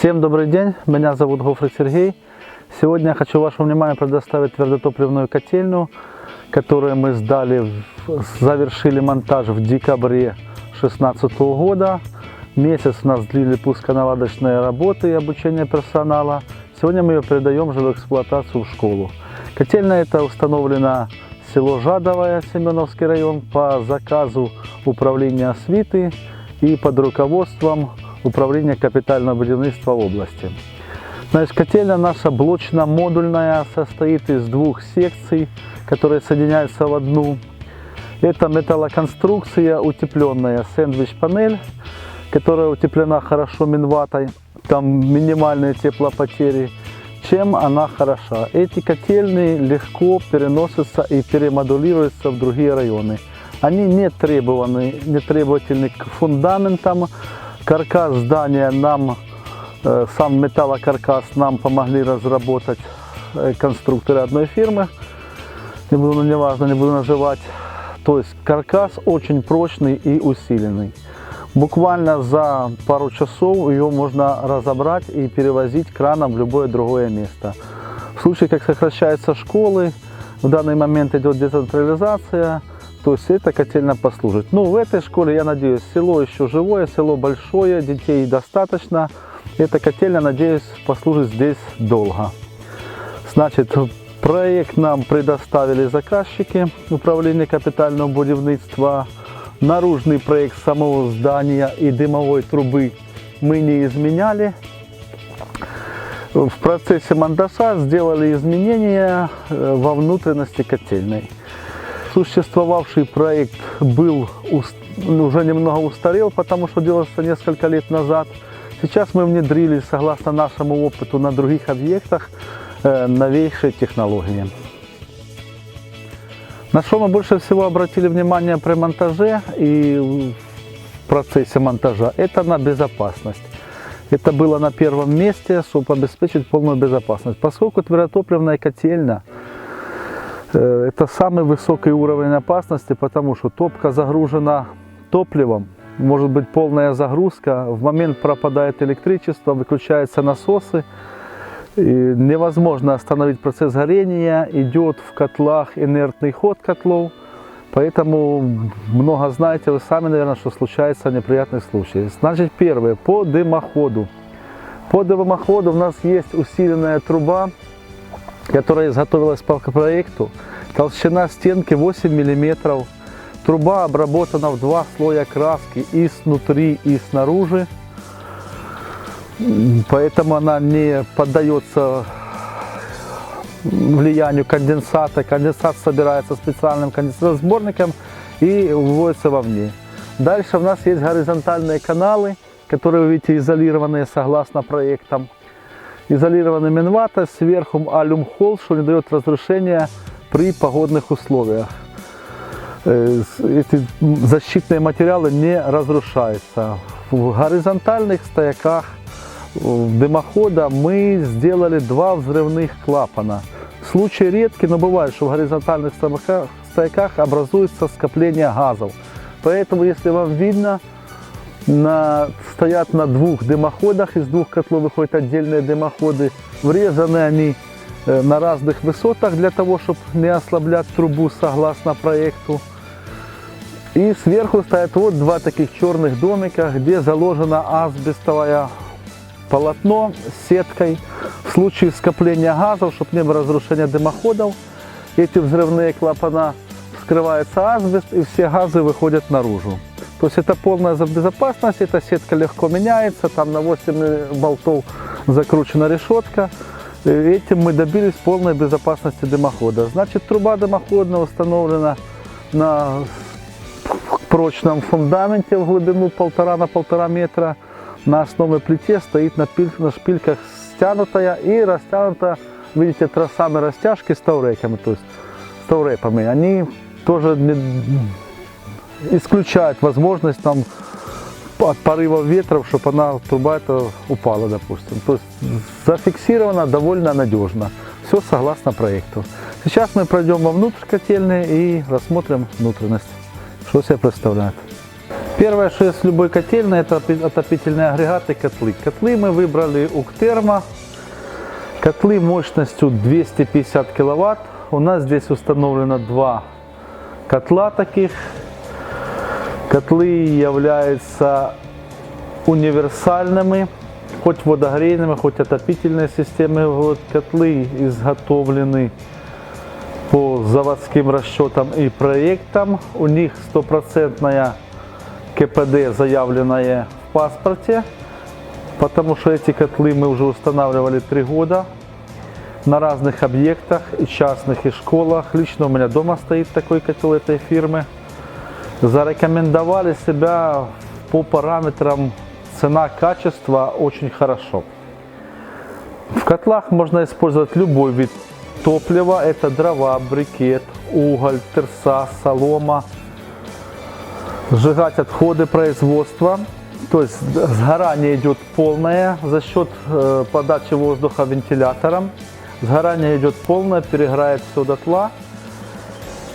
Всем добрый день, меня зовут Гофрик Сергей. Сегодня я хочу вашему вниманию предоставить твердотопливную котельную, которую мы сдали, в- завершили монтаж в декабре 2016 года. Месяц у нас длили пусконаладочные работы и обучение персонала. Сегодня мы ее передаем уже в эксплуатацию в школу. Котельная это установлена село Жадовое, Семеновский район, по заказу управления освиты и под руководством управления капитального будівництва области. Значит, котельня наша блочно-модульная, состоит из двух секций, которые соединяются в одну. Это металлоконструкция утепленная, сэндвич-панель, которая утеплена хорошо минватой, там минимальные теплопотери. Чем она хороша? Эти котельные легко переносятся и перемодулируются в другие районы. Они не требованы, не требовательны к фундаментам. Каркас здания нам, сам металлокаркас нам помогли разработать конструкторы одной фирмы. Не буду, ну, неважно, не буду называть. То есть каркас очень прочный и усиленный. Буквально за пару часов ее можно разобрать и перевозить краном в любое другое место. В случае, как сокращаются школы, в данный момент идет децентрализация, то есть эта котельная послужит. Ну, в этой школе, я надеюсь, село еще живое, село большое, детей достаточно. Эта котельня, надеюсь, послужит здесь долго. Значит, проект нам предоставили заказчики управления капитального будівництва. Наружный проект самого здания и дымовой трубы мы не изменяли. В процессе монтажа сделали изменения э, во внутренности котельной. Существовавший проект был ну, уже немного устарел, потому что делался несколько лет назад. Сейчас мы внедрили, согласно нашему опыту на других объектах, э, новейшие технологии. На что мы больше всего обратили внимание при монтаже и в процессе монтажа, это на безопасность. Это было на первом месте, чтобы обеспечить полную безопасность. Поскольку твердотопливная котельня э, это самый высокий уровень опасности, потому что топка загружена топливом, может быть полная загрузка, в момент пропадает электричество, выключаются насосы, и невозможно остановить процесс горения, идет в котлах инертный ход котлов, поэтому много знаете, вы сами, наверное, что случается неприятный случай. Значит, первое, по дымоходу. По дымоходу у нас есть усиленная труба, которая изготовилась по проекту. Толщина стенки 8 мм. Труба обработана в два слоя краски и снутри, и снаружи. Поэтому она не поддается влиянию конденсата. Конденсат собирается специальным конденсатосборником и выводится вовне. Дальше у нас есть горизонтальные каналы, которые, вы видите, изолированные согласно проектам. Изолированы минвата, сверху алюм-холл, что не дает разрушения при погодных условиях. Э, Эти защитные материалы не разрушаются. В горизонтальных стояках дымохода мы сделали два взрывных клапана. Случай редкий, но бывает, что в горизонтальных стояках образуется скопление газов. Поэтому, если вам видно, на, стоят на двух дымоходах, из двух котлов выходят отдельные дымоходы. Врезаны они э, на разных высотах для того, чтобы не ослаблять трубу согласно проекту. И сверху стоят вот два таких черных домика, где заложено асбестовое полотно с сеткой. В случае скопления газов, чтобы не было разрушения дымоходов, эти взрывные клапана вскрывается асбест и все газы выходят наружу. То есть это полная безопасность, эта сетка легко меняется, там на 8 болтов закручена решетка. И Этим мы добились полной безопасности дымохода. Значит, труба дымоходная установлена на прочном фундаменте в глубину полтора на полтора метра. На основной плите стоит на, пиль- на шпильках стянутая и растянута, видите, тросами растяжки с тауреками, то есть с таурепами. Они тоже не- исключают возможность там от порывов ветров, чтобы она, труба эта упала, допустим. То есть зафиксировано довольно надежно. Все согласно проекту. Сейчас мы пройдем вовнутрь котельной и рассмотрим внутренность. Что себя представляет. Первое, что есть в любой котельной, это опи- отопительные агрегаты, котлы. Котлы мы выбрали Уктерма. Котлы мощностью 250 киловатт. У нас здесь установлено два котла таких. Котлы являются универсальными, хоть водогрейными, хоть отопительные системы. Вот котлы изготовлены по заводским расчетам и проектам. У них стопроцентная КПД, заявленное в паспорте, потому что эти котлы мы уже устанавливали три года на разных объектах, и частных, и школах. Лично у меня дома стоит такой котел этой фирмы. Зарекомендовали себя по параметрам цена-качество очень хорошо. В котлах можно использовать любой вид топлива. Это дрова, брикет, уголь, терса, солома. Сжигать отходы производства. То есть сгорание идет полное за счет э, подачи воздуха вентилятором. Сгорание идет полное, перегорает все дотла.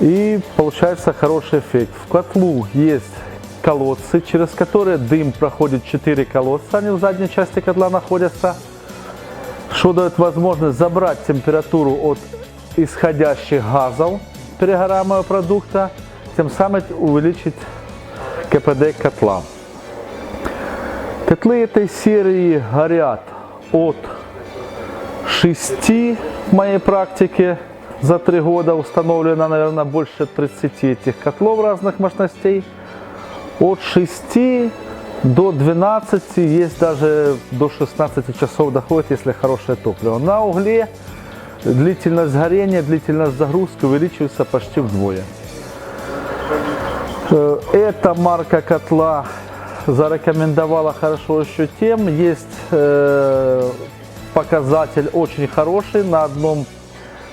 И получается хороший эффект. В котлу есть колодцы, через которые дым проходит 4 колодца, они в задней части котла находятся что дает возможность забрать температуру от исходящих газов перегораемого продукта, тем самым увеличить КПД котла. Котлы этой серии горят от 6 в моей практике за 3 года установлено, наверное, больше 30 этих котлов разных мощностей. От 6 до 12, есть даже до 16 часов доходит, если хорошее топливо. На угле длительность горения, длительность загрузки увеличивается почти вдвое. Э, Эта марка котла зарекомендовала хорошо еще тем, есть э, показатель очень хороший на одном,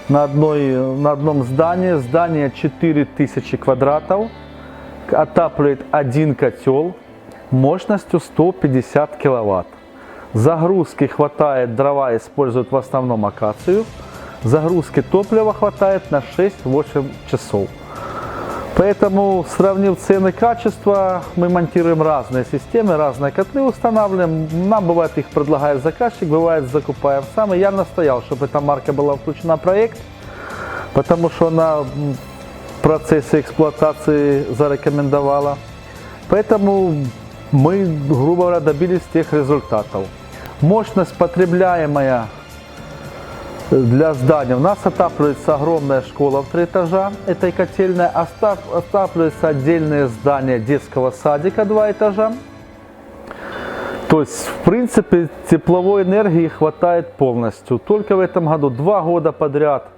на, одной, на одном здании, здание 4000 квадратов, отапливает один котел мощностью 150 киловатт. Загрузки хватает, дрова используют в основном акацию. Загрузки топлива хватает на 6-8 часов. Поэтому, сравнив цены и качество, мы монтируем разные системы, разные котлы устанавливаем. Нам бывает их предлагает заказчик, бывает закупаем сам. И я настоял, чтобы эта марка была включена в проект, потому что она м, в процессе эксплуатации зарекомендовала. Поэтому мы, грубо говоря, добились тех результатов. Мощность потребляемая для здания. У нас отапливается огромная школа в три этажа этой котельной. Остав- Отапливается отдельное здание детского садика два этажа. То есть, в принципе, тепловой энергии хватает полностью. Только в этом году, два года подряд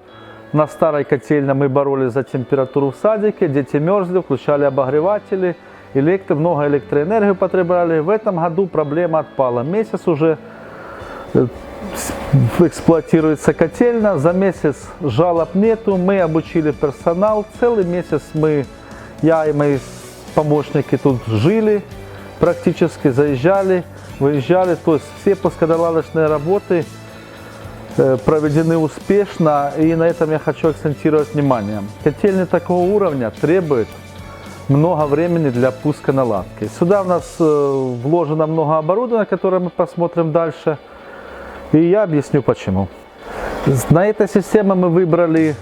на старой котельной мы боролись за температуру в садике, дети мерзли, включали обогреватели, электро, много электроэнергии потребляли. В этом году проблема отпала. Месяц уже э, эксплуатируется котельная, за месяц жалоб нету, мы обучили персонал, целый месяц мы, я и мои помощники тут жили, практически заезжали, выезжали, то есть все пусконаладочные работы э, проведены успешно, и на этом я хочу акцентировать внимание. Котельные такого уровня требуют много времени для пуска наладки. Сюда у нас э, вложено много оборудования, которое мы посмотрим дальше. И я объясню почему. На этой системе мы выбрали,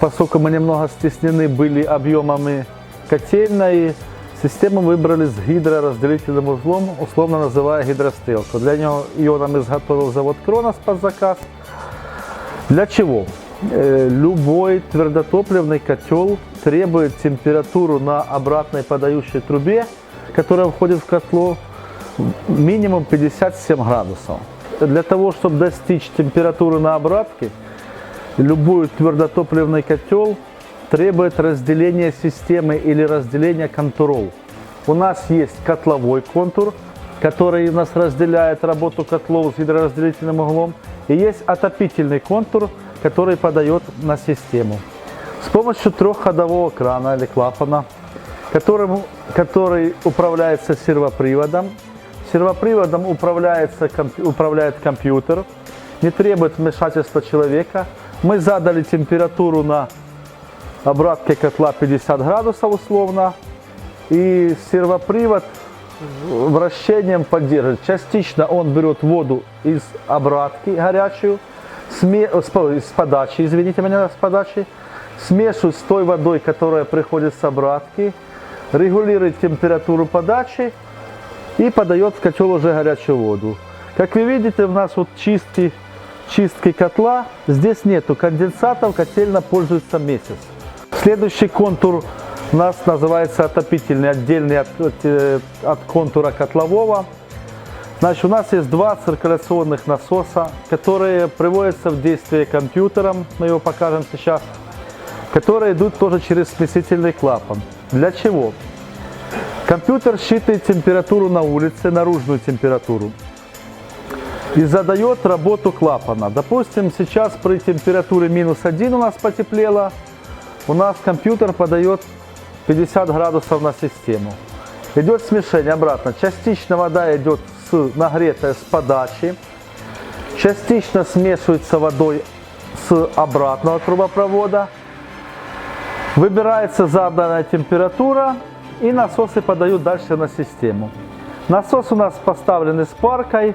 поскольку мы немного стеснены были объемами котельной, систему выбрали с гидроразделительным узлом, условно называя гидрострелку. Для нее ее нам изготовил завод Кронос под заказ. Для чего? Э, Любой твердотопливный котел требует температуру на обратной подающей трубе, которая входит в котло, минимум 57 градусов. Для того, чтобы достичь температуры на обратке, любой твердотопливный котел требует разделения системы или разделения контуров. У нас есть котловой контур, который у нас разделяет работу котлов с гидроразделительным углом, и есть отопительный контур, который подает на систему. С помощью трехходового крана или клапана, которым, который управляется сервоприводом, сервоприводом управляется, управляет компьютер, не требует вмешательства человека. Мы задали температуру на обратке котла 50 градусов условно. и сервопривод вращением поддерживает. Частично он берет воду из обратки горячую, сме- э, с с подачи, извините меня, с подачи, смешивает с той водой, которая приходит с обратки, регулирует температуру подачи и подает в котел уже горячую воду. Как вы видите, у нас вот чистки, чистки котла, здесь нету конденсатов, котельно пользуется месяц. Следующий контур у нас называется отопительный, отдельный от, от, э, от контура котлового. Значит, у нас есть два циркуляционных насоса, которые приводятся в действие компьютером, мы его покажем сейчас, которые идут тоже через смесительный клапан. Для чего? Компьютер считывает температуру на улице, наружную температуру, и задает работу клапана. Допустим, сейчас при температуре минус 1 у нас потеплело, у нас компьютер подает 50 градусов на систему. Идет смешение обратно. Частично вода идет с нагретая с подачи, частично смешивается водой с обратного трубопровода. Выбирается заданная температура и насосы подают дальше на систему. Насос у нас поставлены с паркой.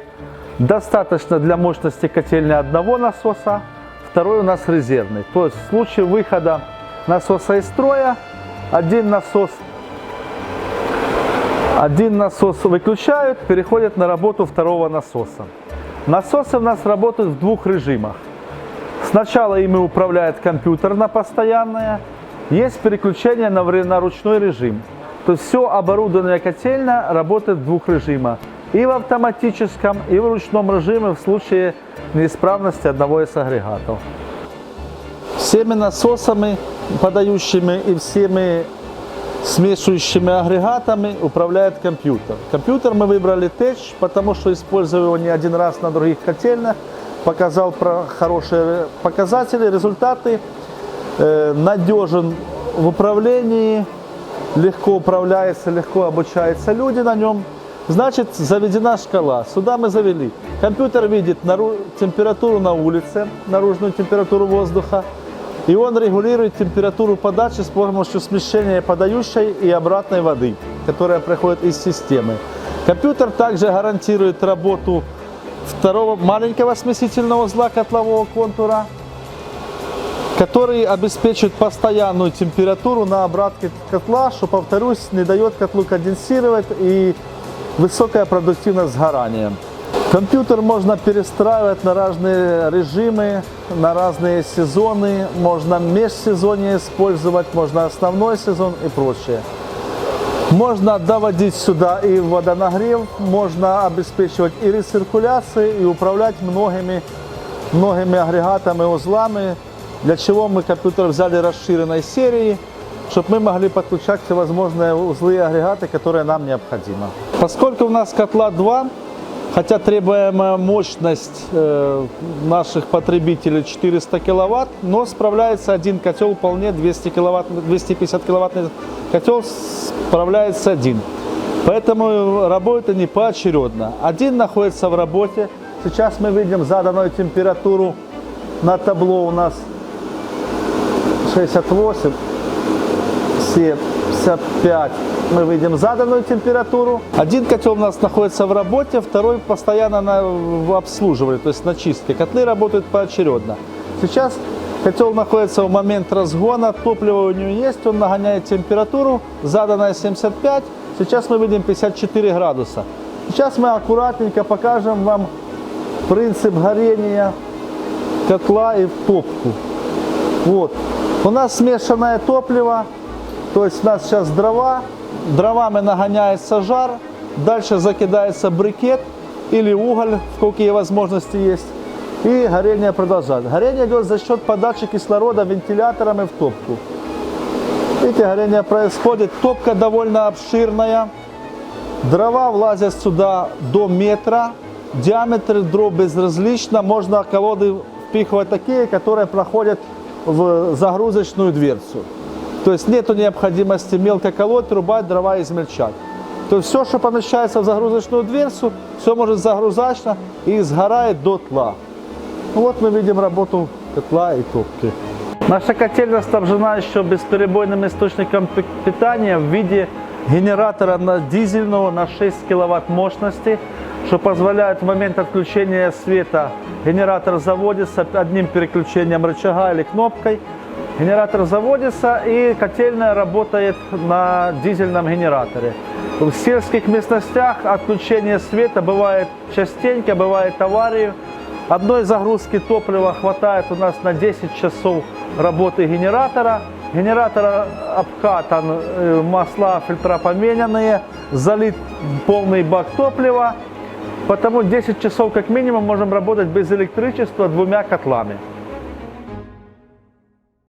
Достаточно для мощности котельни одного насоса, второй у нас резервный. То есть в случае выхода насоса из строя один насос один насос выключают, переходят на работу второго насоса. Насосы у нас работают в двух режимах. Сначала ими управляет компьютер на постоянное, есть переключение на, на ручной режим. То все оборудование котельно работает в двух режимах. И в автоматическом, и в ручном режиме в случае неисправности одного из агрегатов. Всеми насосами, подающими и всеми смешивающими агрегатами управляет компьютер. Компьютер мы выбрали Tech, потому что использовал его не один раз на других котельных, показал про хорошие показатели, результаты, э, надежен в управлении, легко управляется, легко обучаются люди на нем. Значит, заведена шкала. Сюда мы завели. Компьютер видит температуру на улице, наружную температуру воздуха, и он регулирует температуру подачи с помощью смещения подающей и обратной воды, которая приходит из системы. Компьютер также гарантирует работу второго маленького смесительного узла котлового контура, который обеспечивает постоянную температуру на обратке котла, что, повторюсь, не дает котлу конденсировать и высокая продуктивность сгорания. Компьютер можно перестраивать на разные режимы, на разные сезоны, можно межсезонье использовать, можно основной сезон и прочее. Можно доводить сюда и водонагрев, можно обеспечивать и рециркуляцию, и управлять многими, многими агрегатами, узлами, для чего мы компьютер взяли расширенной серии, чтобы мы могли подключать всевозможные узлы и агрегаты, которые нам необходимы. Поскольку у нас котла 2, хотя требуемая мощность наших потребителей 400 киловатт, но справляется один котел вполне 200 киловатт, 250 киловаттный котел справляется один. Поэтому работают они поочередно. Один находится в работе. Сейчас мы видим заданную температуру на табло у нас 68, 75. Мы видим заданную температуру. Один котел у нас находится в работе, второй постоянно на, в обслуживании, то есть на чистке. Котлы работают поочередно. Сейчас котел находится в момент разгона, топливо у него есть, он нагоняет температуру, заданная 75. Сейчас мы видим 54 градуса. Сейчас мы аккуратненько покажем вам принцип горения котла и топку. Вот. У нас смешанное топливо, то есть у нас сейчас дрова, дровами нагоняется жар, дальше закидается брикет или уголь, какие возможности есть, и горение продолжается. Горение идет за счет подачи кислорода вентиляторами в топку. Видите, горение происходит, топка довольно обширная, дрова влазят сюда до метра, диаметр дров безразлично, можно колоды впихивать такие, которые проходят в загрузочную дверцу. То есть нет необходимости мелко колоть, рубать, дрова измельчать. То есть все, что помещается в загрузочную дверцу, все может загрузочно и сгорает до тла. Вот мы видим работу котла и топки. Наша котельня снабжена еще бесперебойным источником питания в виде генератора на дизельного на 6 киловатт мощности, что позволяет в момент отключения света генератор заводится одним переключением рычага или кнопкой. Генератор заводится и котельная работает на дизельном генераторе. В сельских местностях отключение света бывает частенько, бывает аварии. Одной загрузки топлива хватает у нас на 10 часов работы генератора. Генератор обкатан, э, масла, фильтра поменянные, залит полный бак топлива. Потому 10 часов как минимум можем работать без электричества двумя котлами.